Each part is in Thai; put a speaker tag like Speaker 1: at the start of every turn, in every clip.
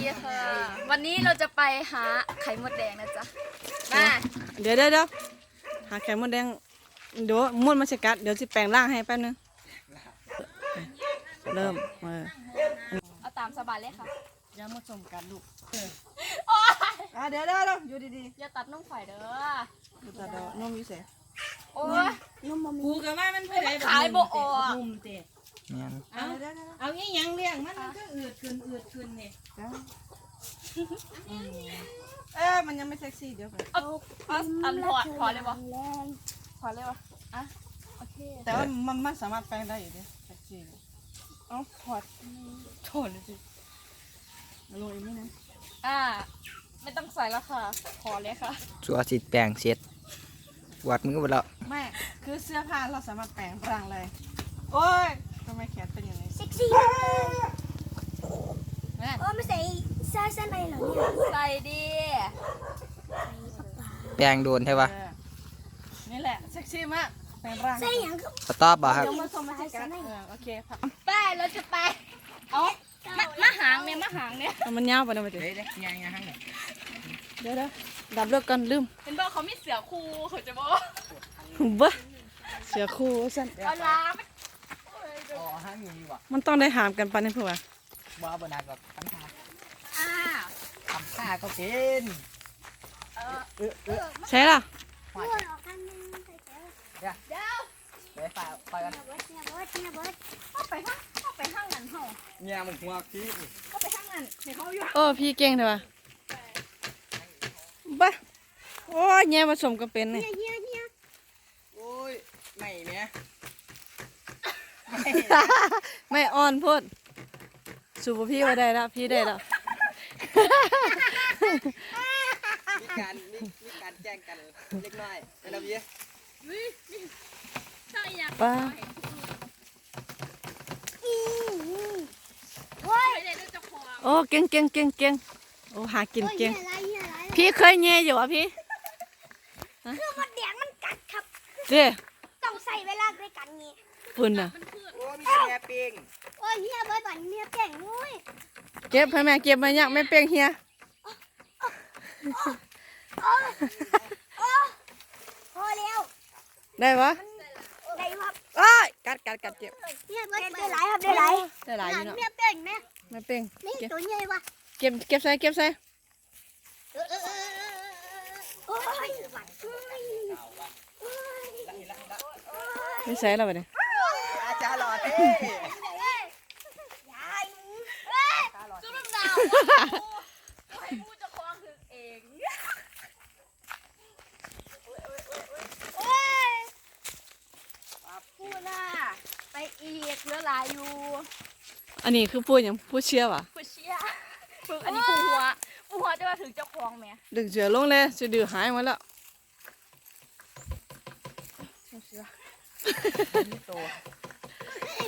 Speaker 1: ดีค่ะ วันนี้เราจะไปหาไข่มดแดงนะจ๊ะ มา
Speaker 2: เดี๋ยวเดี๋ยวเดี๋ยวหาไข่มดแดงเดี๋ยวมดมันจะกัดเดี๋ยวจะแปลงร่างให้แป๊บนึง เริ่มเออ
Speaker 1: เอาตามสบายเลยค่ะ
Speaker 2: อย่ามาสมกันลูกอะเดี๋ยวเดี๋ยวเดี๋ยวอยู่ดี
Speaker 1: อย่าตัดนุ่งข่อยเด้อ
Speaker 2: ๆดูตาดอกนมอยู่เสีย
Speaker 1: โอ้ย
Speaker 3: กูก็ว่ามันผู้ใด
Speaker 1: ขายบ่ออก
Speaker 3: มุมเตะ
Speaker 4: แม่น
Speaker 2: เอา
Speaker 3: เอา
Speaker 2: เดี๋ยวเดี๋ยวเดี๋ยว
Speaker 3: เอาอีหยังเลี้ยงมันมันก็อืดขึ้นอืดขึ้นนี่
Speaker 2: เดี๋ยวเอ๊ะมันยังไม่เซ็กซี่เดี๋ยวก่อน
Speaker 1: เอาเอาอันพอพอเลยบ่พอเลยบ่อะโอเค
Speaker 2: แต่ว่ามันมันสามารถแปลงได้อยู่ดิเซ็กซี่เลยเอาถอดโถดเลยสิเอาลงอีกนิดนึง
Speaker 1: อ่า ไม่ต้องใส่แล้วค่ะ พอเลยค่ะ
Speaker 4: สัวสิแปลงเสร็จวัดมือหมดแล้ว
Speaker 2: ไม่คือเสื้อผ้าเราสามารถแปลงร่างเลย โอ้ย ทำไมแขนเป็นอย่างนี้
Speaker 5: เซ็กซี่
Speaker 1: แม่
Speaker 5: โอ้ไม่ใส่เสื้อชั้นในเหรอเนี่ย
Speaker 1: ใส่ดี
Speaker 4: แปลงโดนใช่ปะ
Speaker 2: เออนี่แหละเซ็กซี่มากแปลงร่าง
Speaker 5: ใส่อย่างก็
Speaker 4: สต๊อปบ่ครับ
Speaker 2: เดี๋ยวมาชมมาสิกันเออโอเคพัก
Speaker 1: ไปเราจะไปเอามามาหางเนี่ยมาหางเนี่ย
Speaker 2: เอามันยาวไปนะมาดิ
Speaker 4: เฮ้ยยังยังยัง
Speaker 2: เดี๋ยวเดี๋ยวดับเลิกกันลืม
Speaker 1: เห็นบอกเขามีเสือคู่เขาจะบอก
Speaker 2: บ้าเสียคู่สั้น
Speaker 1: เอาล้าง
Speaker 4: อ๋อ ห้างอยู่ว่ะ
Speaker 2: มันต้องได้หามกันปะเนี่ยเพื่อน
Speaker 4: บ้าบนากับปัญหา
Speaker 1: อ่า
Speaker 4: ทำข้าก็เป็น
Speaker 1: เออ
Speaker 4: เออเออ
Speaker 2: ใช่ล่ะ
Speaker 5: พูดออกกันนึงใส่เสื้อ
Speaker 1: เดี๋ยว
Speaker 4: ไปฝ่าไปกัน
Speaker 5: เนี่ยเบิร์ดเนี่ยเบิร์ดเนี่ยเบิร์ด
Speaker 1: เข้าไปห้างเข้าไปห้างนั้นเฮา
Speaker 4: เนี่ยมึงหัวขี้
Speaker 1: เข้าไปห้างนั้นเห็นเขาอยู่
Speaker 2: โอ้พี่เก่งเถอะวะบ้าโอ้ยแย่มาสมกันเป็นนี่
Speaker 5: เนี่ยเนี่ยเนี่ย
Speaker 4: โอ้ยไม่เนี่ย
Speaker 2: ไม่อ่อนพูดสูบพี่มาได้แล้วพี่ได้แล้ว
Speaker 4: มีการมีมีการแจ้งกันเล็กน้อยไปแล้วพี่
Speaker 1: ใช่อยาก
Speaker 2: ป้า
Speaker 5: อีโอ้ย
Speaker 1: ไม่ได้ด้วยเจ้าของ
Speaker 2: โอ้เก่งเก่งเก่งเก่งโอ้หากิน
Speaker 5: โอ้ย
Speaker 2: เก่ง
Speaker 5: เนี่ยอะไรเนี่ยอะไร
Speaker 2: พี่เคยแย่อยู่อะพี่
Speaker 5: คือมดแดงมันกัดครับ
Speaker 2: เด้
Speaker 5: ต้องใส่เวลาด้วยกันงี้
Speaker 2: ปุ่นอะ
Speaker 4: โอ้ มีแต่แม่ปิง
Speaker 5: โอ้ยเนี่ยเบิร์ดบันเนี่ยเก่งโอ้ย
Speaker 2: เก็บให้แม่เก็บมายังไม่เป้งเฮีย
Speaker 5: พอแล้ว
Speaker 2: ได้ปะ
Speaker 5: ได้ครับ
Speaker 2: อ้ายกัดกัดกัดเจ็บ
Speaker 5: เนี่ยเบิร์ดได้หลายครับได้หลาย
Speaker 2: ได้หลายอยู่เนาะ
Speaker 5: เนี่ยเก่งไหม
Speaker 2: ไม่เป้ง
Speaker 5: นี่
Speaker 2: เก็บ
Speaker 5: ตัวใหญ่วะ
Speaker 2: เก็บเก็บใส่เก็บใส่
Speaker 5: เออเออเออโอ้ยหวัดโอ้ยโอ้ย
Speaker 2: ไม่ใส่แล้วไปเนี่ย
Speaker 4: อา จารย์หล่อเท่
Speaker 5: ยาย
Speaker 1: จุดดาวให้ผู้เจ้าของคือเอง
Speaker 5: โอ้ย
Speaker 1: พูดน่ะไปอีกเหลือหลายอยู่
Speaker 2: อันนี้คือพูดอย่างพูดเชื่อวะ
Speaker 1: ผู้เชี่ยฝึกอันนี้ผู้หัวผู้หัวจะมาถึงเจ้าของไหม
Speaker 2: ดึงเสือลงเลยเสือดือหายหมดแล้ว
Speaker 5: ไอ้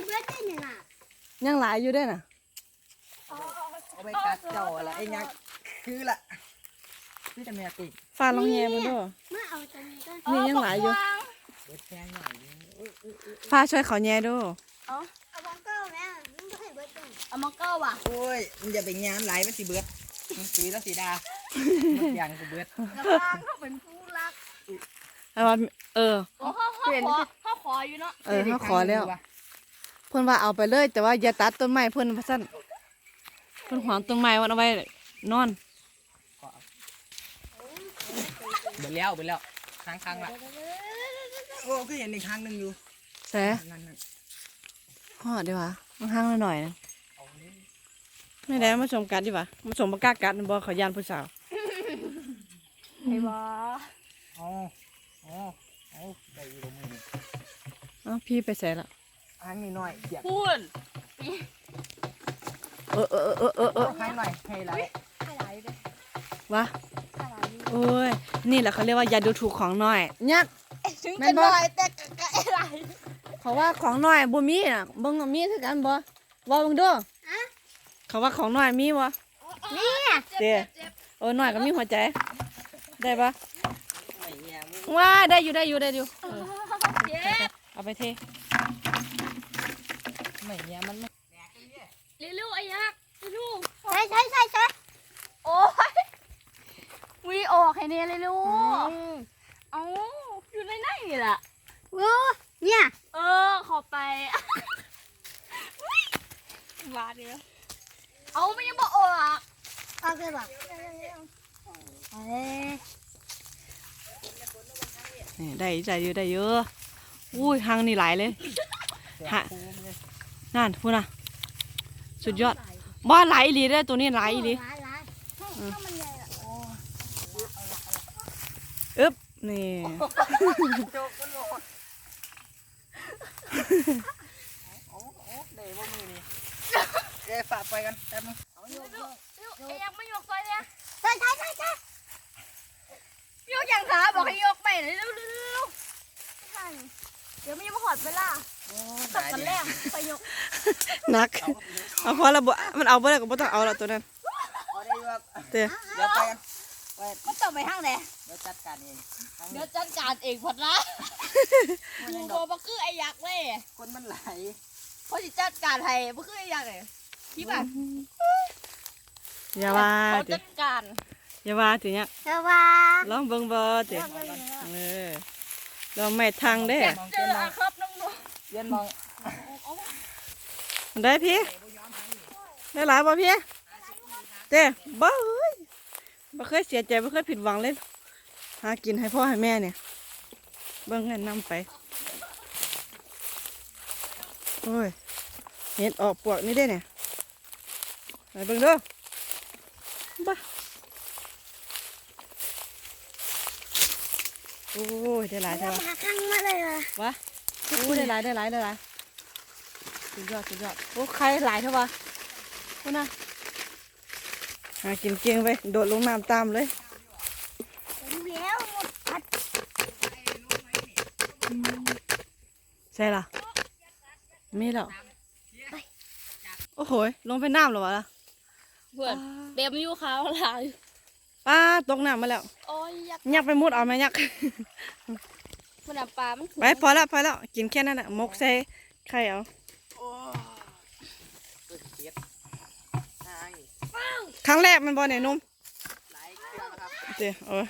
Speaker 5: เบิร์ดได้เนี่ยน่ะ
Speaker 2: ยังหลายอยู่ด้วยน่ะ
Speaker 4: เอาไปกัดเจ้าละไอ้ยังคือละพี่จะแม่ปิง
Speaker 2: ฟาดลงแย่มันด้วย
Speaker 5: มาเอาตัวนี้ก่อน
Speaker 2: นี่ยังหลายอยู่
Speaker 4: เบิดแพงหน่อย
Speaker 2: ฟ้าช่วยเขาแย่ด้วย
Speaker 5: เอาบังเกิลแม่มึงก็ให้เบิร์ดก่อน
Speaker 1: เอามังเกิลว่ะ
Speaker 4: โอ้ยมันจะไปงามหลายมันสิเบิดมันสีแล้วสีดาหมดอย่างกูเบิด
Speaker 1: กำลังเขาเป็นผู้รัก
Speaker 2: แต่ว่าเออ
Speaker 1: โอ้เขาเขาขอเขาขออยู่เนาะ
Speaker 2: เออเขาขอแล้วเพิ่นว่าเอาไปเลย แต่ว่าอย่าตัดต้นไม้เพิ่นว่าซั่นเพิ่นหวางต้นไม้ไว้เอาไว้นอน
Speaker 4: เบิดแล้วเบิดแล้วค้างค้างๆละโอ้ก็เห็นอีกครั้งหนึ่งอยู่
Speaker 2: แส
Speaker 4: นั่นนั่น
Speaker 2: ฮอดดีวะมันห่างๆหน่อยๆนะไม่ได้มาชมกันดีวะมาชมปากกากัดบ่เขายานผู้สาว
Speaker 1: ไอ้บอ
Speaker 4: อ๋ออ๋อเอาได้อยู่ตรงมือ
Speaker 2: เอ้าพี่ไปใส่ละ
Speaker 4: ค้างนิดหน่อยเสียบ
Speaker 1: พูด
Speaker 2: เออเออเออเออเออ
Speaker 4: ค้างหน่อยให้ไหล
Speaker 1: ให้หลายเลยวะให้หลายอยู่
Speaker 2: โอ้ยนี่แหละเขาเรียกว่าอย่าดูถูกของน้อยยัด
Speaker 1: ถึง
Speaker 2: แม่
Speaker 1: จะ
Speaker 2: นบ่
Speaker 1: น้อยแต่ก็ก็ไอ้หลาย
Speaker 2: เขาว่าของน้อยบ่มีน่ะเบิ่งว่ามีคือกันบ่ว่าเบิ่งดูเขาว่าของน้อยมีบ่
Speaker 5: นี่
Speaker 1: เจ็บเจ็บเจ็บ
Speaker 2: เออน้อยก็มีหัวใจ ได้ปะ
Speaker 4: ไม่เงี้ยมึง
Speaker 2: ว้าได้อยู่ได้อยู่ได้อยู่เออ
Speaker 1: เจ็บ
Speaker 2: เอาไปเท
Speaker 4: ไม่เนี่ยมันไม่
Speaker 1: เร็วๆไอ้ยักษ์เร็ว
Speaker 5: ใช่ใช่ใช่ใช่โอ้ยวีออก
Speaker 1: ให้เนี่ยเลยลูกเอาอยู่ในไหนี่ล่ะ
Speaker 5: เออเนี่ย
Speaker 1: เออ ขอไปวาดเดียวเอาไม่ยังบอกออก
Speaker 5: ออกเลยบเอ
Speaker 2: กได้ใจเยอะได้เยอะอุ้ยหังนี่หลายเลยฮะ นั่นพูดนะสุดยอดบ้านหลายอีหลีเด้อตัวนี้หลายอีหลี
Speaker 5: ร้ายร้ายให้ให้มันใหญ่ละโอ้
Speaker 2: อึ๊บนี่
Speaker 4: โจกมันโลดโอ้โอ้เดี๋ยวบ่มือนี่เดี๋ยวฝากไปกันแป๊บนึงเอาโยกโยก
Speaker 1: ยังไม่ยกซอยเลย
Speaker 5: ใช่ใช่ใช่ใช่
Speaker 1: ยกอย่างขาบอกให้ยกไปเลยเร็วๆเดี๋ยวไม่ยังมาหอดเวลา
Speaker 4: โอ้
Speaker 1: ดกันแรกไปยก
Speaker 2: หนัก เอาพอแล้วบ่มันเอาบ่ได้ก็บ่ต้องเอาแล้วตัวนั้น
Speaker 4: เอาได้อยู่ครับ
Speaker 2: เต้
Speaker 4: เดี๋ยวไปกันไป
Speaker 1: มันต้องไปห้างไหน
Speaker 4: เดี๋ยวจัดการเองทาง
Speaker 1: เดี๋
Speaker 4: นี้
Speaker 1: ยวจัดการเองพอดละดูโบบ่คือไอ้ยักษ์เลย
Speaker 4: คนมันไหล
Speaker 1: เพราะสิจัดการให้บ่คือไอ้ยักษ์เลยที่บ้าน
Speaker 2: อย่าว่า
Speaker 1: เขา
Speaker 2: ติ
Speaker 1: จัดการ
Speaker 2: อย่าว่าติเนี่ย
Speaker 5: สวัส
Speaker 2: ลองเบิ่งบ่ติเออเราไม่ทางเด้
Speaker 1: อยากเจออะครับน้องหนู
Speaker 4: เปลี่ยนมอง
Speaker 2: ได้พี่ได้หลายบ่พี่เต้บ่เอ้ยบ่เคยเสียใจบ่เคยผิดหวังเลย หากินให้พ่อให้แม่เนี่ย เบิ่งเงินนำไปโอ้ยเห็ดออกปวกนี่ได้เนี่ยไปเบิ่งเด้อบ้าโอ้ยได้หลาย
Speaker 5: ดี
Speaker 2: ใช่ปะ
Speaker 5: มาข้างมาเลยอะ
Speaker 2: วะโอ้ได้หลายได้หลายได้หลาย สุดยอดสุดยอดโอ้ใครหลายเท่าวะโอ้นะหากินเกียงไปโดดลงน้ำตามเลย
Speaker 5: ดูแล้วหมดอัด
Speaker 2: ใช่ล่ะมีแล้วโอ้โหยลงไปน้ำเหรอวะล่ะ
Speaker 1: เพื่อนเต็มอยู่ขาวลาย
Speaker 2: ป้าตกน้ำมาแล้ว
Speaker 1: โอ้ยยักษ์
Speaker 2: ยักไปมุดเอาไหมยัก
Speaker 1: มันน่ะปลามัน
Speaker 2: ไปพอแล้วพอแล้วกินแค่นั้นแหละมกใส่ไข่เอา
Speaker 4: เสียดทาง
Speaker 2: ครั้งแรกมันบอล
Speaker 4: ไหนนุ่ม
Speaker 2: เดี๋ยวเออ